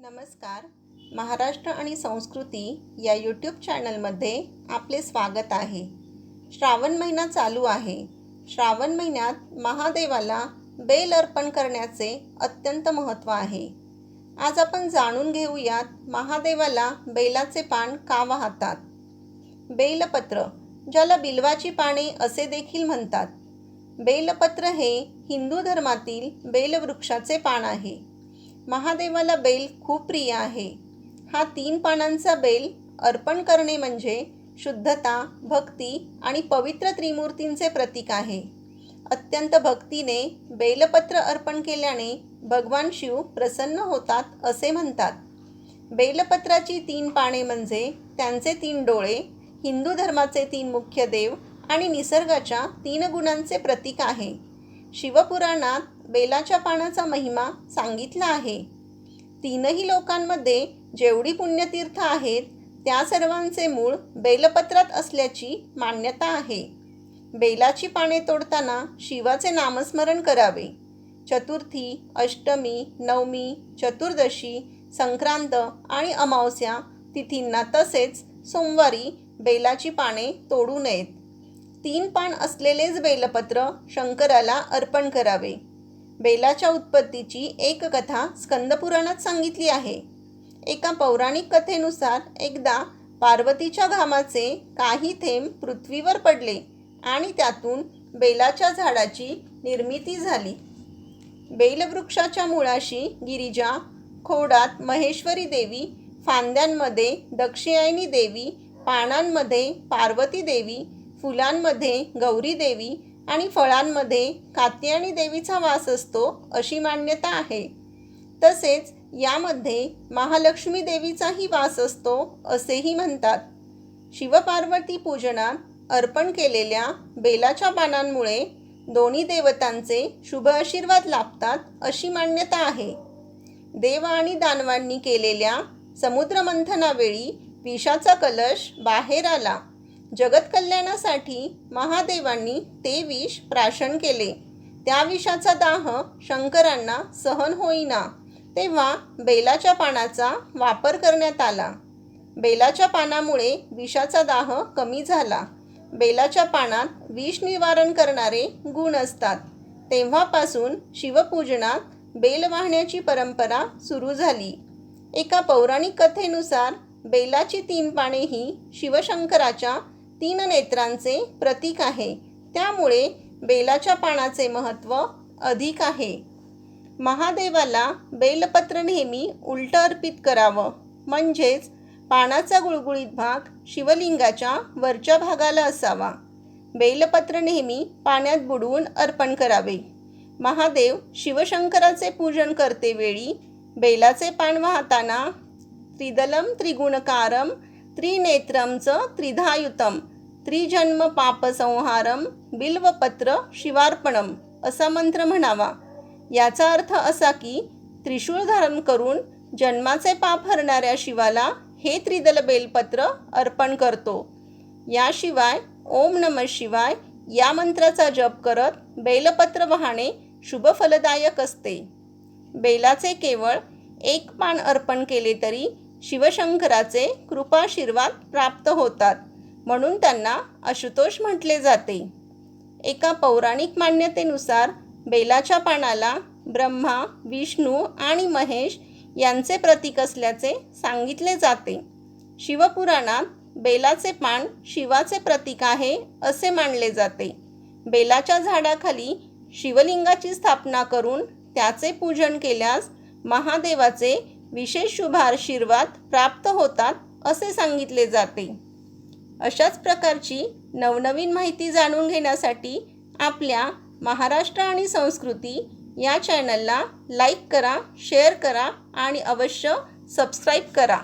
नमस्कार. महाराष्ट्र आणि संस्कृती या यूट्यूब चॅनलमध्ये आपले स्वागत आहे. श्रावण महिना चालू आहे. श्रावण महिन्यात महादेवाला बेल अर्पण करण्याचे अत्यंत महत्त्व आहे. आज आपण जाणून घेऊयात महादेवाला बेलाचे पान का वाहतात. बेलपत्र ज्याला बिल्वाची पाने असे देखील म्हणतात. बेलपत्र हे हिंदू धर्मातील बेलवृक्षाचे पान आहे. महादेवाला बेल खूप प्रिय आहे. हा तीन पानांचा बेल अर्पण करणे म्हणजे शुद्धता भक्ती आणि पवित्र त्रिमूर्तींचे प्रतीक आहे. अत्यंत भक्तीने बेलपत्र अर्पण केल्याने भगवान शिव प्रसन्न होतात असे म्हणतात. बेलपत्राची तीन पाने म्हणजे त्यांचे तीन डोळे हिंदू धर्माचे तीन मुख्य देव आणि निसर्गाच्या तीन गुणांचे प्रतीक आहे. शिवपुराणात बेलाच्या पानाचा महिमा सांगितला आहे. तीनही लोकांमध्ये जेवढी पुण्यतीर्थ आहेत त्या सर्वांचे मूळ बेलपत्रात असल्याची मान्यता आहे. बेलाची पाने तोडताना शिवाचे नामस्मरण करावे. चतुर्थी अष्टमी नवमी चतुर्दशी संक्रांत आणि अमावस्या तिथींना तसेच सोमवारी बेलाची पाने तोडू नयेत. तीन पान असलेलेच बेलपत्र शंकराला अर्पण करावे. बेलाच्या उत्पत्तीची एक कथा स्कंदपुराणात सांगितली आहे. एका पौराणिक कथेनुसार एकदा पार्वतीच्या घामाचे काही थेंब पृथ्वीवर पडले आणि त्यातून बेलाच्या झाडाची निर्मिती झाली. बेलवृक्षाच्या मुळाशी गिरिजा खोडात महेश्वरी देवी फांद्यांमध्ये दक्षिणायनी देवी पानांमध्ये पार्वती देवी फुलांमध्ये गौरी देवी आणि फळांमध्ये कात्यायनी देवीचा वास असतो अशी मान्यता आहे. तसेच यामध्ये महालक्ष्मी देवीचाही वास असतो असेही म्हणतात. शिवपार्वती पूजनात अर्पण केलेल्या बेलाच्या पानांमुळे दोन्ही देवतांचे शुभ आशीर्वाद लाभतात अशी मान्यता आहे. देव आणि दानवांनी केलेल्या समुद्रमंथनावेळी विषाचा कलश बाहेर आला. जगतकल्याणासाठी महादेवांनी ते विष प्राशन केले. त्या विषाचा दाह शंकरांना सहन होईना तेव्हा बेलाच्या पानाचा वापर करण्यात आला. बेलाच्या पानामुळे विषाचा दाह कमी झाला. बेलाच्या पानात विष निवारण करणारे गुण असतात. तेव्हापासून शिवपूजनात बेल वाहण्याची परंपरा सुरू झाली. एका पौराणिक कथेनुसार बेलाची तीन पाने ही शिवशंकराच्या तीन नेत्रांचे प्रतीक आहे. त्यामुळे बेलाच्या पानाचे महत्त्व अधिक आहे. महादेवाला बेलपत्र नेहमी उलट अर्पित करावं. म्हणजेच पानाचा गुळगुळीत भाग शिवलिंगाच्या वरच्या भागाला असावा. बेलपत्र नेहमी पाण्यात बुडवून अर्पण करावे. महादेव शिवशंकराचे पूजन करते वेळी बेलाचे पान वाहताना त्रिदलम त्रिगुणकारम त्रिनेत्रमचं त्रिधायुतम त्रिजन्म पापसंहारम बिल्वपत्र शिवार्पणम असा मंत्र म्हणावा. याचा अर्थ असा की त्रिशूळ धारण करून जन्माचे पाप हरणाऱ्या शिवाला हे त्रिदल बेलपत्र अर्पण करतो. याशिवाय ओम नम शिवाय या मंत्राचा जप करत बेलपत्र वाहणे शुभफलदायक असते. बेलाचे केवळ एक पान अर्पण केले तरी शिवशंकराचे कृपाशीर्वाद प्राप्त होतात म्हणून त्यांना आशुतोष म्हटले जाते. एका पौराणिक मान्यतेनुसार बेलाच्या पानाला ब्रह्मा विष्णू आणि महेश यांचे प्रतीक असल्याचे सांगितले जाते. शिवपुराणात बेलाचे पान शिवाचे प्रतीक आहे असे मानले जाते. बेलाच्या झाडाखाली शिवलिंगाची स्थापना करून त्याचे पूजन केल्यास महादेवाचे विशेष शुभ आशीर्वाद प्राप्त होतात असे सांगितले जाते. अशाच प्रकारची नवनवीन माहिती जाणून घेण्यासाठी आपल्या महाराष्ट्र आणि संस्कृती या चॅनलला लाईक करा शेअर करा आणि अवश्य सबस्क्राईब करा.